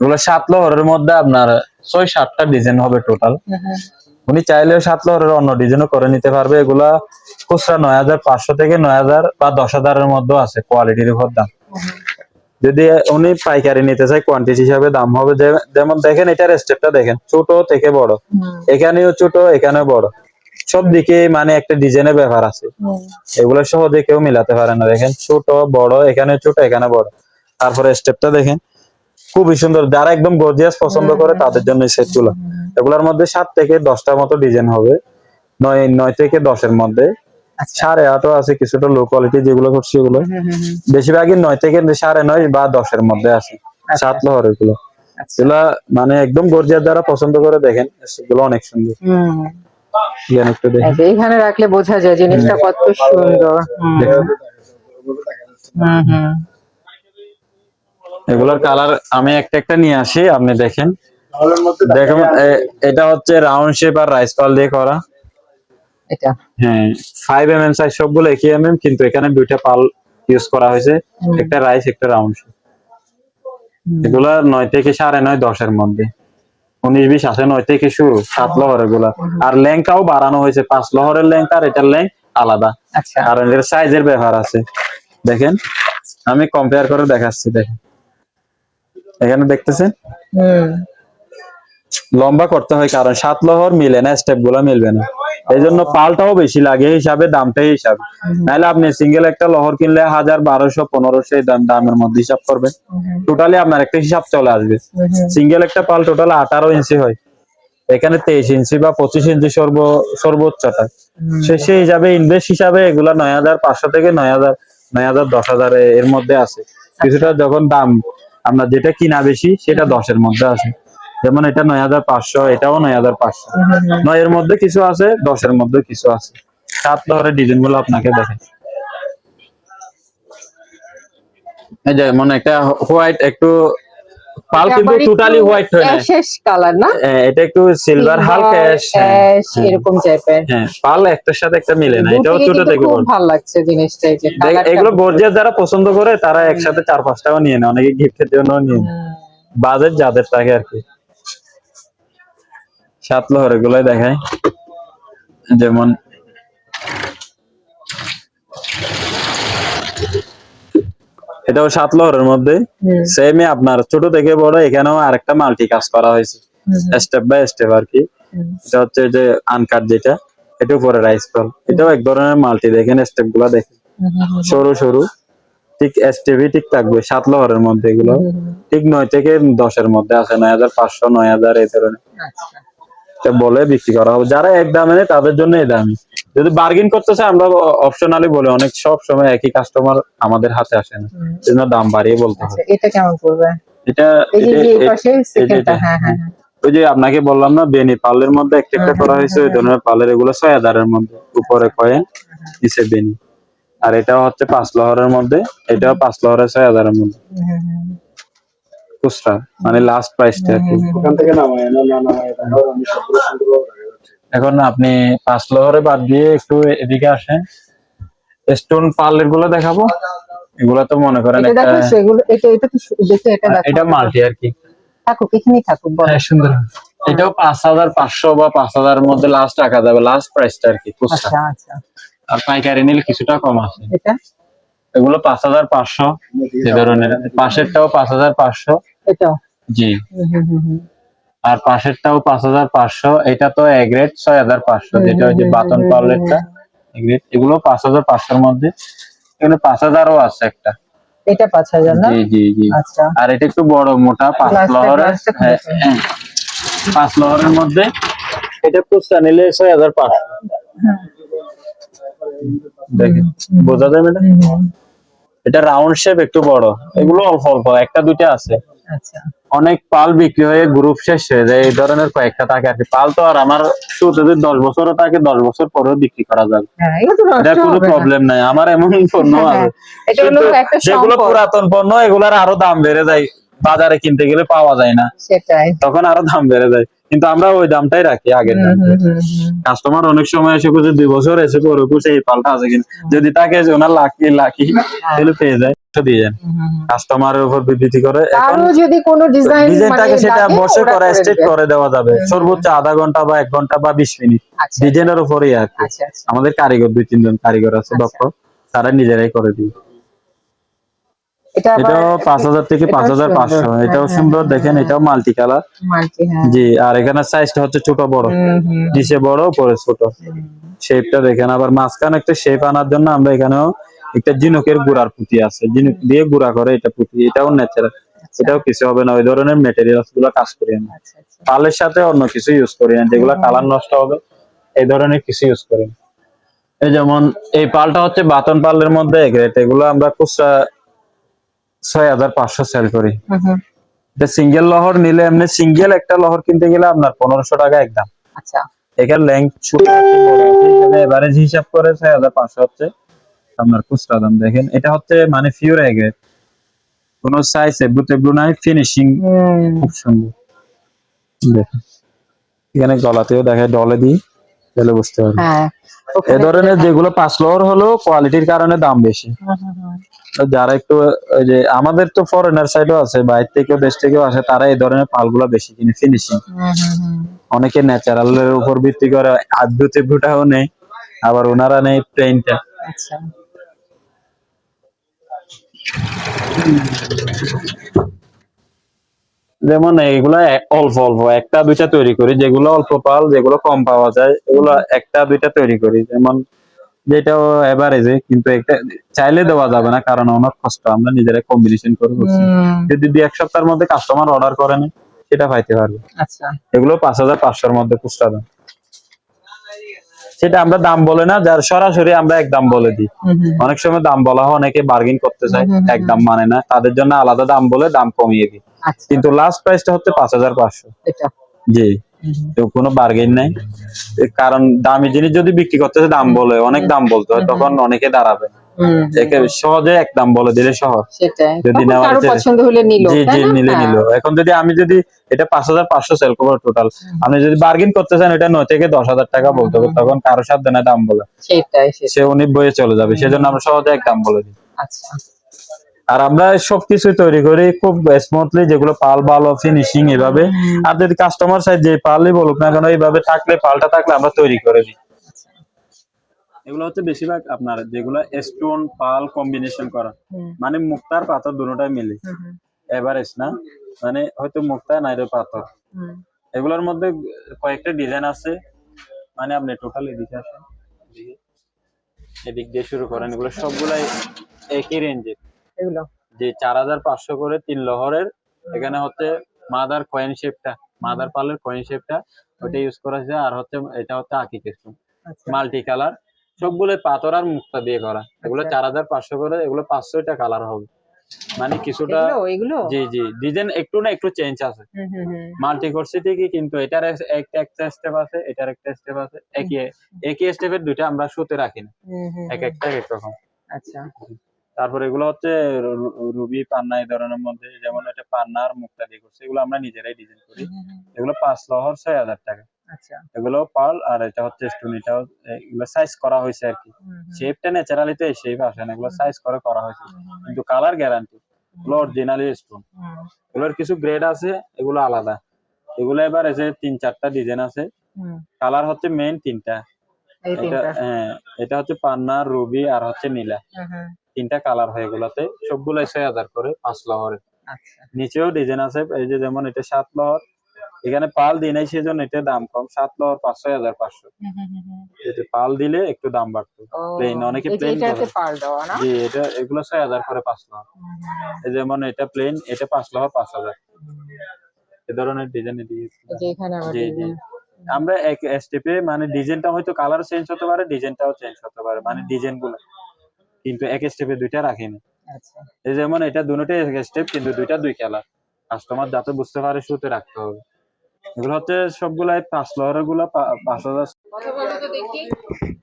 এগুলো সাত লহরের মধ্যে আপনার ছয় সাতটা ডিজাইন হবে টোটাল উনি চাইলে সাত লহরের অন্য ডিজাইনও করে নিতে পারবে। এগুলা খুচরা নয় হাজার পাঁচশো থেকে নয় হাজার বা দশ হাজারের মধ্যেও আছে কোয়ালিটির উপর দাম। যদি উনি পাইকারি নিতে চায় কোয়ান্টিটি হিসাবে দাম হবে। যেমন দেখেন এটার স্টেপটা দেখেন ছোট থেকে বড়। এখানেও ছোট এখানেও বড়। সব দিকে মানে একটা ডিজাইনের ব্যাপার আছে। এগুলো সহজে কেউ মিলাতে পারে না। দেখেন ছোট বড় এখানে ছোট এখানে বড়। তারপরে স্টেপটা দেখেন। খুবই সুন্দর। যারা একদম গর্জিয়াস পছন্দ করে তাদের জন্য সেটগুলো এগুলোর মধ্যে সাত থেকে দশটার মতো ডিজাইন হবে। নয় নয় থেকে দশের মধ্যে। সাড়ে আটও আছে কিছুটা লো কোয়ালিটি যেগুলো করছি ওগুলো। বেশিরভাগই নয় থেকে সাড়ে নয় বা দশের মধ্যে আছে। সাত লহর এগুলো। এগুলা মানে একদম গর্জিয়াস যারা পছন্দ করে দেখেন সেগুলো অনেক সুন্দর। এখানে রাখলে বোঝা যায় জিনিসটা কত সুন্দর। হুম হুম। এগুলোর কালার আমি একটা একটা নিয়ে আসি আপনি দেখেন। দেখুন এটা হচ্ছে রাউন্ড শেপ আর রাইস পাল দিয়ে করা। এটা? হ্যাঁ ফাইভ এম এম সাইজ সবগুলো একই এম এম কিন্তু এখানে দুইটা পাল ইউজ করা হয়েছে একটা রাইস একটা রাউন্ড শেপ এগুলা নয় থেকে সাড়ে নয় দশের মধ্যে। উনিশ বিশ আছে নয় থেকে শুরু সাত লহরেরগুলা। আর ল্যাংটাও বাড়ানো হয়েছে পাঁচ লহরের ল্যাংটা আর এটার ল্যাং আলাদা। আচ্ছা। কারণ এর সাইজের ব্যাপার আছে। দেখেন আমি কম্পেয়ার করে দেখাচ্ছি দেখেন। এখানে দেখতেছেন? লম্বা করতে হয় কারণ সাত লহর মিলে না স্টেপগুলা মিলবে না। এই জন্য পালটাও বেশি লাগে হিসাবে দামটাই হিসাবে। নাহলে আপনি সিঙ্গেল একটা লহর কিনলে হাজার বারোশো পনেরোশো এই দাম দামের মধ্যে হিসাব করবেন। টোটালি আপনার একটা হিসাব চলে আসবে। সিঙ্গেল একটা পাল টোটাল আঠারো ইঞ্চি হয়। এখানে তেইশ ইঞ্চি বা পঁচিশ ইঞ্চি সর্ব সর্বোচ্চটা। সে সেই হিসাবে ইনভেস্ট হিসাবে এগুলা নয় হাজার পাঁচশো থেকে নয় হাজার নয় হাজার দশ হাজার এর মধ্যে আছে। কিছুটা যখন দাম আপনার যেটা কিনা বেশি সেটা দশের মধ্যে আছে যেমন এটা নয় হাজার পাঁচশো এটাও নয় হাজার পাঁচশো। নয়ের মধ্যে কিছু আছে দশের মধ্যে কিছু আছে। সাত ধরে ডিজাইনগুলো আপনাকে দেখেন এই যেমন একটা হোয়াইট একটু পাল কিন্তু টোটালি হোয়াইট হয় না। শেষ কালার না? হ্যাঁ, এটা একটু সিলভার হালকা অ্যাশ অ্যাশ এরকম টাইপের হ্যাঁ পাল একটার সাথে একটা মিলে না। এটাও ছোট থেকে খুব ভালো লাগছে জিনিসটা এই যে এগুলো গর্জিয়াস যারা পছন্দ করে তারা একসাথে চার পাঁচটাও নিয়ে নেয়। অনেকে গিফটের জন্য নিয়ে নেয়। বাজেট যাদের থাকে আর কি। সাত লহর এগুলোই দেখায়। যেমন এটাও সাত লহরের মধ্যে। সেমই আপনার ছোট থেকে বড় এখানেও আরেকটা মাল্টি কাজ করা হয়েছে। স্টেপ বাই স্টেপ আর কি। এটা হচ্ছে যে আনকাট যেটা এটা উপরে রাইস ফল এটাও এক ধরনের মাল্টি দেখেন স্টেপগুলা দেখেন সরু সরু। ঠিক এসটিভি ঠিক থাকবে সাত লহরের মধ্যে এগুলো। ঠিক নয় থেকে দশের মধ্যে আছে নয় হাজার পাঁচশো নয় হাজার এই ধরনের। আচ্ছা। বলে বিক্রি করা হবে। যারা এক দামে নেয় তাদের জন্য এই দামি। যদি বার্গেন করতে চায় আমরা অপশনালি বলে অনেক সব সময় একই কাস্টমার আমাদের হাতে আসে না। সেজন্য দাম বাড়িয়ে বলতে আচ্ছা হয় এটা কেমন পড়বে? এটা হ্যাঁ হ্যাঁ হ্যাঁ। ওই যে আপনাকে বললাম না বেনি পালের মধ্যে একটা একটা করা হয়েছে ওই ধরনের পালের এগুলো ছয় হাজারের মধ্যে উপরে কয়েন নিচে বেনি। আর এটাও হচ্ছে পাঁচ লহরের মধ্যে এটাও পাঁচ লহরের ছয় হাজারের মধ্যে। খুচরা মানে লাস্ট প্রাইসটা আর কি। ওখান থেকে নামায় না নামায় এখন আপনি পাঁচ লহরে বাদ দিয়ে একটু এদিকে আসেন। স্টোনগুলো দেখাবো। এগুলো তো মনে করেন এটা একটা এটা এটা তো এটা এটা মাল্টি আর কি। থাকুক এখানেই থাকুক হ্যাঁ সুন্দর। এটাও পাঁচ হাজার পাঁচশো বা পাঁচ হাজারের মধ্যে লাস্ট টাকা যাবে লাস্ট প্রাইসটা আর কি আচ্ছা আচ্ছা। আর পাইকারি নিলে কিছুটা কম আছে। এটা? এগুলো পাঁচ হাজার পাঁচশো। এই ধরনের। পাশেরটাও পাঁচ হাজার পাঁচশো। জি। আর পাশেরটাও পাঁচ হাজার পাঁচশো। এটা তো এগ্রেড ছয় হাজার পাঁচশো যেটা ওই যে বাতন পাউলেটটা এগ্রেড এগুলো পাঁচ হাজার পাঁচশোর মধ্যে। এখানে পাঁচ হাজারও আছে একটা। এটা পাঁচ হাজার না? জি জি জি। আচ্ছা। আর এটা একটু বড় মোটা পাঁচ লহরের হ্যাঁ, হ্যাঁ। পাঁচ লহরের মধ্যে। এটা খুচরা নিলে ছয় হাজার পাঁচশো। দেখেন। বোঝা যায় ম্যাডাম। এটা রাউন্ড শেপ একটু বড়। এগুলো অল্প অল্প। একটা দুইটা আছে। আচ্ছা। অনেক পাল বিক্রি হয়ে গ্রুপ শেষ হয়ে যায়। এই ধরনের কয়েকটা থাকে আর কি। পাল তো আর আমার শুরুতে যদি দশ বছরও থাকে দশ বছর পরেও বিক্রি করা যাবে। হ্যাঁ এটা কোনো প্রবলেম নাই। আমার এমন পণ্য হ্যাঁ, আছে। যেগুলো পুরাতন পণ্য এগুলোর আরও দাম বেড়ে যায়। বাজারে কিনতে গেলে পাওয়া যায় না। সেটাই। তখন আরও দাম বেড়ে যায়। কিন্তু আমরা ওই দামটাই রাখি আগের দাম। কাস্টমার অনেক সময় এসে খুঁজে দুই বছর এসে পরে খুঁজে এই পাল্টা আছে কিনা। যদি তাকে ওনার লাকি লাকি তাহলে পেয়ে যায় দিয়ে যান। কাস্টমারের উপর ভিত্তি করে এখন যদি কোনো ডিজাইন ডিজাইনটাকে সেটা বসে করে করে স্টেট করে দেওয়া যাবে। সর্বোচ্চ আধা ঘণ্টা বা এক ঘণ্টা বা বিশ মিনিট। আচ্ছা। ডিজাইনের উপরেই আর কি। আচ্ছা আচ্ছা। আমাদের কারিগর দুই তিনজন কারিগর আছে আচ্ছা। দক্ষ। তারা নিজেরাই করে দিবে। এটাও পাঁচ হাজার থেকে পাঁচ হাজার পাঁচশো। এটাও হ্যাঁ, সুন্দর হ্যাঁ, দেখেন হ্যাঁ। এটাও মাল্টি কালার জি আর এখানে সাইজটা হচ্ছে ছোট বড়। নিচে বড় উপরে ছোট। শেপটা দেখেন আবার মাঝখানে একটা শেপ আনার জন্য আমরা এখানেও একটা জিনুকের গুড়ার পুঁতি আছে। জিনুক দিয়ে গুড়া করে এটা পুঁতি এটাও ন্যাচারাল আচ্ছা, এটাও কিছু হবে না ওই ধরনের মেটেরিয়ালসগুলো কাজ করি না আচ্ছা, আচ্ছা। পালের সাথে অন্য কিছু ইউজ করি না যেগুলো কালার নষ্ট হবে এই ধরনের কিছু ইউজ করি না। এই যেমন এই পালটা হচ্ছে বাতন পালের মধ্যে এগুলো আমরা খুচরা ছয় হাজার পাঁচশো সেল করি। সিঙ্গেল লহর নিলে এমনি সিঙ্গেল একটা লহর কিনতে গেলে আপনার পনেরোশো টাকা একদম আচ্ছা। এখানে লেন্থ ছোট এভারেজ হিসাব করে ছয় হাজার পাঁচশো হচ্ছে আপনার খুচরা দাম। দেখেন এটা হচ্ছে মানে ফিউর এগ্রেড কোন সাইজ এবু টেবলু নাই ফিনিশিং খুব সুন্দর। দেখেন এখানে গলাতেও দেখে ডলে দিই তাহলে বুঝতে পারবেন। হ্যাঁ। এ ধরনের যেগুলো পাঁচ লোয়ার হলো কোয়ালিটির কারণে দাম বেশি। যারা একটু ওই যে আমাদের তো ফরেনার সাইডও আছে বাইরে থেকেও দেশ থেকেও আসে তারা এই ধরনের পালগুলো বেশি কিনে ফিনিশিং। অনেকে ন্যাচারাল এর উপর ভিত্তি করে আব্দু তেব্দুটাও নেই আবার ওনারা নেই প্লেনটা আচ্ছা। যেমন এইগুলা এ- অল্প অল্প একটা দুইটা তৈরি করি যেগুলো অল্প পাল যেগুলো কম পাওয়া যায় এগুলো একটা দুইটা তৈরি করি। যেমন যেটাও এভারেজে কিন্তু একটা চাইলে দেওয়া যাবে না কারণ অনেক কষ্ট আমরা নিজেরা কম্বিনেশন করে করছি হুম, যদি দুই এক সপ্তাহের মধ্যে কাস্টমার অর্ডার করে নেয় সেটা পাইতে পারবে। আচ্ছা। এগুলো পাঁচ হাজার পাঁচশোর মধ্যে খুচরা দাম। সেটা আমরা দাম বলে না যার সরাসরি আমরা এক দাম বলে দিই। অনেক সময় দাম বলা হয় অনেকে বার্গেন করতে চায়। এক দাম মানে না। তাদের জন্য আলাদা দাম বলে দাম কমিয়ে দিই। আচ্ছা। কিন্তু লাস্ট প্রাইসটা হচ্ছে পাঁচ হাজার পাঁচশো। এটা। জি। তো কোনো বার্গেন নাই। কারণ দামি জিনিস যদি বিক্রি করতে হয় দাম বলে অনেক দাম বলতে হয় তখন অনেকে দাঁড়াবে। একে সহজে এক দাম বলে দিলে সহজ। সেটাই। যদি পছন্দ হলে নিল জি জি নিলে। নিল। এখন যদি আমি যদি এটা পাঁচ হাজার পাঁচশো সেল করব টোটাল আপনি যদি বার্গেন করতে চান এটা নয় থেকে দশ হাজার টাকা বলতে হবে তখন কারও সাথে না দাম বলে। সে উনি বইয়ে চলে যাবে সেজন্য আমরা সহজে এক দাম বলে দিই। আচ্ছা। আর আমরা সবকিছু তৈরি করি খুব স্মুথলি যেগুলো পাল ভালো ফিনিশিং এভাবে। আর যদি কাস্টমার চাই যে পালই বলুক না কেন এইভাবে থাকলে পালটা থাকলে আমরা তৈরি করে দিই। আচ্ছা। এগুলো হচ্ছে বেশিরভাগ আপনার যেগুলো স্টোন পাল কম্বিনেশন করা। মানে মুক্তার পাথর দুটোটাই মিলে। এভারেজ না? মানে হয়তো মুক্তা নাইরে পাথর। হুম। এগুলোর মধ্যে কয়েকটা ডিজাইন আছে। মানে আপনি টোটাল এদিকে আসেন। এদিক দিয়ে শুরু করেন। এগুলো সবগুলাই একই রেঞ্জের এগুলো। যে চার হাজার পাঁচশো করে তিন লহরের এখানে হচ্ছে মাদার কয়েন শেপটা মাদার পালের কয়েন শেপটা ওইটা ইউজ করা হয়েছে আর হচ্ছে এটা হচ্ছে আকি কেসুন আচ্ছা। মাল্টি কালার সবগুলো পাথর আর মুক্তা দিয়ে করা। এগুলো আচ্ছা। চার হাজার পাঁচশো করে এগুলো পাঁচশোটা কালার হবে। মানে কিছুটা এগুলো এগুলো? জি জি। ডিজাইন একটু না একটু চেঞ্জ আছে। মাল্টি করছি ঠিকই কিন্তু এটার এক- একটা স্টেপ আছে এটার একটা স্টেপ আছে। একই একই স্টেপের দুইটা আমরা সুতে রাখি না। এক একটা এক রকম। আচ্ছা। তারপর এগুলো হচ্ছে রুবি পান্না এই ধরনের মধ্যে যেমন এটা পান্না আর মুক্তা দিয়ে করছে এগুলো আমরা নিজেরাই ডিজাইন করি। এগুলো পাঁচ লহর ছয় হাজার টাকা। আচ্ছা। এগুলো পাল আর এটা হচ্ছে স্টোন এটাও এগুলো সাইজ করা হয়েছে আর কি। শেপটা ন্যাচারালি তো শেপ আসে না এগুলো সাইজ করে করা হয়েছে। কিন্তু কালার গ্যারান্টি এগুলো অরিজিনালি স্টোন এগুলোর কিছু গ্রেড আছে এগুলো আলাদা। এগুলো এবার এসে তিন চারটা ডিজাইন আছে। কালার হচ্ছে মেইন তিনটা। এটা হ্যাঁ এটা হচ্ছে পান্না রুবি আর হচ্ছে নীলা। তিনটা কালার হয় এগুলোতে। সবগুলো ছয় হাজার করে পাঁচ লহরে। আচ্ছা। নিচেও ডিজাইন আছে এই যে যেমন এটা সাত লহর এখানে পাল দিই নাই সেজন্য এটা দাম কম সাত লহর পাঁচ ছয় হাজার পাঁচশো। এটা পাল দিলে একটু দাম বাড়তো। Plain, অনেকে এই যে plain এটাতে করে। পাল দেওয়া না? জি এটা এগুলো ছয় হাজার করে পাঁচ লহর। যেমন এটা প্লেন এটা পাঁচ লহর পাঁচ হাজার। এ ধরনের ডিজাইন জি জি। আমরা এক স্টেপে মানে ডিজাইনটা হয়তো কালার চেঞ্জ হতে পারে ডিজাইনটাও চেঞ্জ হতে পারে মানে ডিজাইনগুলো। কিন্তু এক স্টেপে দুইটা রাখিনি। আচ্ছা। এই যেমন এটা দুটোই এক স্টেপ কিন্তু দুইটা দুই খেলা। কাস্টমার যাতে বুঝতে পারে শুতে রাখতে হবে। এগুলো হচ্ছে সবগুলাই পাঁচ লহরেরগুলো পাঁচ হাজার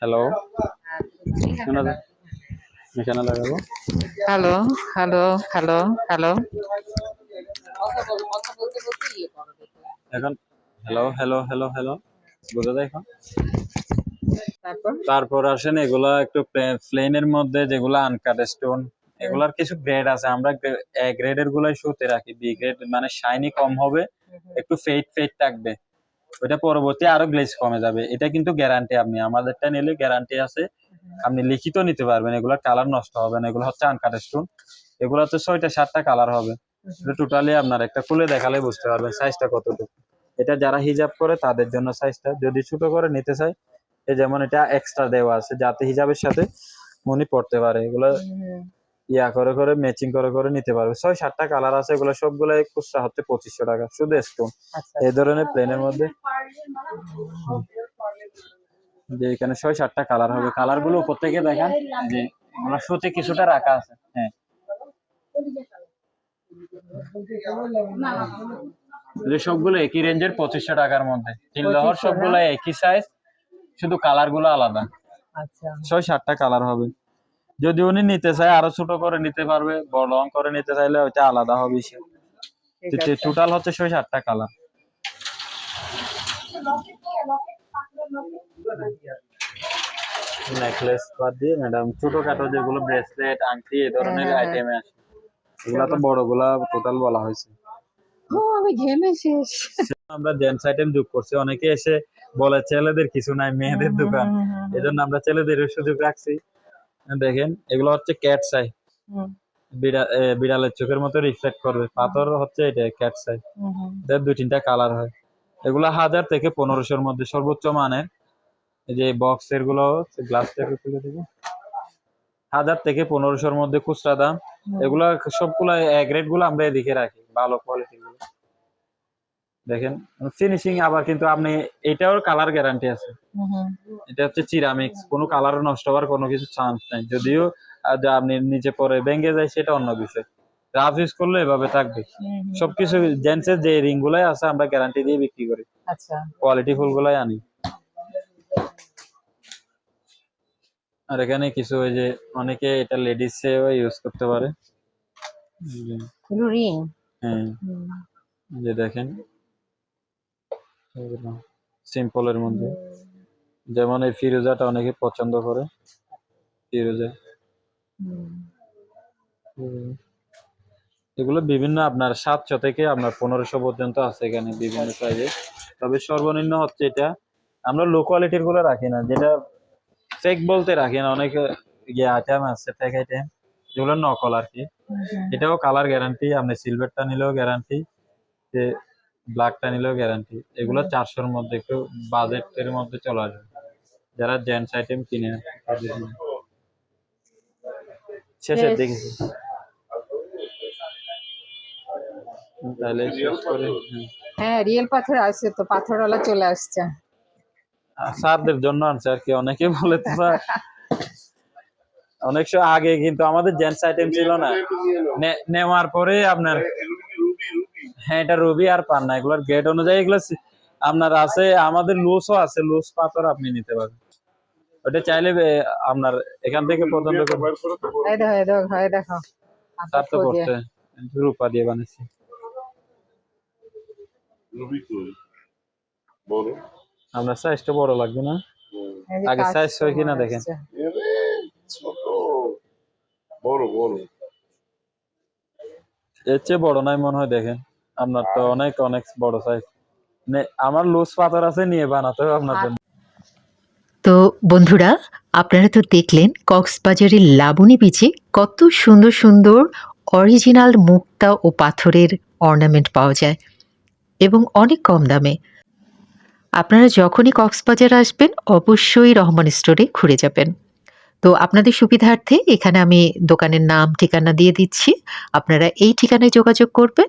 হ্যালো শোনা যায়? এখানে লাগাবো? Hello hello hello hello. এখন হ্যালো হ্যালো হ্যালো হ্যালো বুঝা যায় এখন? তারপর? আসেন এগুলা একটু প্লেনের মধ্যে যেগুলো আনকাট স্টোন এগুলার কিছু গ্রেড আছে। আমরা এ গ্রেডের গুলাই শুতে রাখি। বি গ্রেড মানে শাইনি কম হবে একটু ফেট ফেট থাকবে। ওইটা পরবর্তী আরও গ্লেজ কমে যাবে। এটা কিন্তু গ্যারান্টি আপনি। আমাদেরটা নিলে গ্যারান্টি আছে। আপনি লিখিত নিতে পারবেন। এগুলোর কালার নষ্ট হবে না। এগুলো হচ্ছে আনকাট স্টোন এগুলো হচ্ছে ছয়টা সাতটা কালার হবে। টোটালি আপনার একটা খুলে দেখালে বুঝতে পারবেন সাইজটা কতটুকু। এটা যারা হিজাব করে তাদের জন্য সাইজটা যদি ছোট করে নিতে চায় যেমন এটা এক্সট্রা দেওয়া আছে যাতে হিজাবের সাথে মনি পড়তে পারে। এগুলো ইয়া করে করে ম্যাচিং করে করে নিতে পারবে। ছয় সাতটা কালার আছে এগুলো সবগুলো খুচরা হচ্ছে পঁচিশশো টাকা শুধু স্টোন আচ্ছা এই ধরনের প্লেনের মধ্যে যে এখানে ছয় সাতটা কালার হবে। কালারগুলো উপর থেকে দেখান যে এগুলো সুতে কিছুটা রাখা আছে হ্যাঁ। সবগুলো একই রেঞ্জের পঁচিশশো টাকার মধ্যে। তিন লহর সবগুলো একই সাইজ শুধু কালারগুলো আলাদা। আচ্ছা। ছয় সাতটা কালার হবে। যদি উনি নিতে চায় আরও ছোট করে নিতে পারবে বড় লং করে নিতে চাইলে ওইটা আলাদা হবে ঠিক আছে। টোটাল হচ্ছে ছয় সাতটা কালার নেকলেস বাদ দিয়ে ম্যাডাম ছোটখাটো যেগুলো ব্রেসলেট আংটি এই ধরনের হ্যাঁ, হ্যাঁ। আইটেমে আছে এগুলা তো বড় বড়গুলা টোটাল বলা হয়েছে। ও আমি ঘেমে শেষ। আমরা জেন্টস আইটেম যোগ করছি। অনেকে এসে বলে ছেলেদের কিছু নাই মেয়েদের দোকান। এই জন্য আমরা ছেলেদের সুযোগ রাখছি। দেখেন এগুলো হচ্ছে ক্যাট সাই বিড়ালের চোখের মতো রিফ্লেক্ট করবে। পাথর হচ্ছে এটা ক্যাট সাই। এদের দুই তিনটা কালার হয়। এগুলো হাজার থেকে পনেরোশোর মধ্যে সর্বোচ্চ মানের। এই যে বক্স এরগুলো গ্লাস তুলে দেবো। হাজার থেকে পনেরোশোর মধ্যে খুচরা দাম। এগুলা সবগুলা গ্রেডগুলো আমরা এদিকে রাখি ভালো কোয়ালিটি গুলো। দেখেন ফিনিশিং আবার কিন্তু আপনি এটাও কালার গ্যারান্টি আছে। এটা হচ্ছে চিরামিক্স কোনো কালার নষ্ট হওয়ার কোনো কিছু চান্স নাই। যদিও যা আপনি নিচে পরে ভেঙে যায় সেটা অন্য বিষয় রাফ ইউজ করলে এভাবে থাকবে। সবকিছু জেন্টসের যে রিং গুলাই আছে আমরা গ্যারান্টি দিয়ে বিক্রি করি। আচ্ছা। কোয়ালিটি ফুল গুলাই আনি। আর এখানে কিছু ওই যে অনেকে এটা লেডিস ইউজ করতে পারে। রিং হ্যাঁ। যে দেখেন সিম্পলের মধ্যে। যেমন এই ফিরোজাটা অনেকে পছন্দ করে। ফিরোজা। হুম। এগুলো বিভিন্ন আপনার সাতশো থেকে আপনার পনেরোশো পর্যন্ত আছে এখানে বিভিন্ন সাইজে তবে সর্বনিম্ন হচ্ছে এটা। আমরা লো কোয়ালিটিরগুলো রাখি না। যেটা ফেক বলতে রাখি না। অনেক ইয়ে আইটেম আছে ফেক আইটেম যেগুলো নকল আর কি। এটাও কালার গ্যারান্টি আপনি সিলভারটা নিলেও গ্যারান্টি যে ব্ল্যাকটা নিলেও গ্যারান্টি এগুলো চারশোর মধ্যে একটু বাজেটের মধ্যে চলে আসবে। যারা জেন্টস আইটেম কিনে শেষের. দেখেছি তাহলে শেষ করে হ্যাঁ। রিয়েল পাথর আসছে তো পাথরওয়ালা চলে আসছে। আর স্যারদের জন্য আনছে আর কি অনেকে বলে তো অনেক সময় আগে কিন্তু আমাদের জেন্টস আইটেম ছিল না নেওয়ার পরে আপনার হ্যাঁ এটা রবি আর পান না এগুলোর গ্রেড অনুযায়ী এগুলো আপনার আছে আমাদের লুজও আছে লুজ পাথর আপনি নিতে পারবেন ওটা চাইলে আপনার এখান থেকে পছন্দ দেখো এই দেখো এই দেখো। তার তো পাথর দিয়ে। করতে। রূপা দিয়ে বানিয়েছি রুবি কই? বড়? আপনার সাইজটা বড় লাগবে না? আগে সাইজ হয় কিনা দেখেন। বড় বড়। এর চেয়ে বড় নাই মনে হয় দেখেন। আপনার তো অনেক অনেক বড় সাইজ আমার লুজ পাথর আছে নিয়ে বানাতে হবে আপনার জন্য। তো বন্ধুরা আপনারা তো দেখলেন কক্সবাজারের লাবণী বিচে কত সুন্দর সুন্দর অরিজিনাল মুক্তা ও পাথরের অর্নামেন্ট পাওয়া যায় এবং অনেক কম দামে। আপনারা যখনই কক্সবাজার আসবেন অবশ্যই রহমান স্টোরে ঘুরে যাবেন। তো আপনাদের সুবিধার্থে এখানে আমি দোকানের নাম ঠিকানা দিয়ে দিচ্ছি। আপনারা এই ঠিকানায় যোগাযোগ করবেন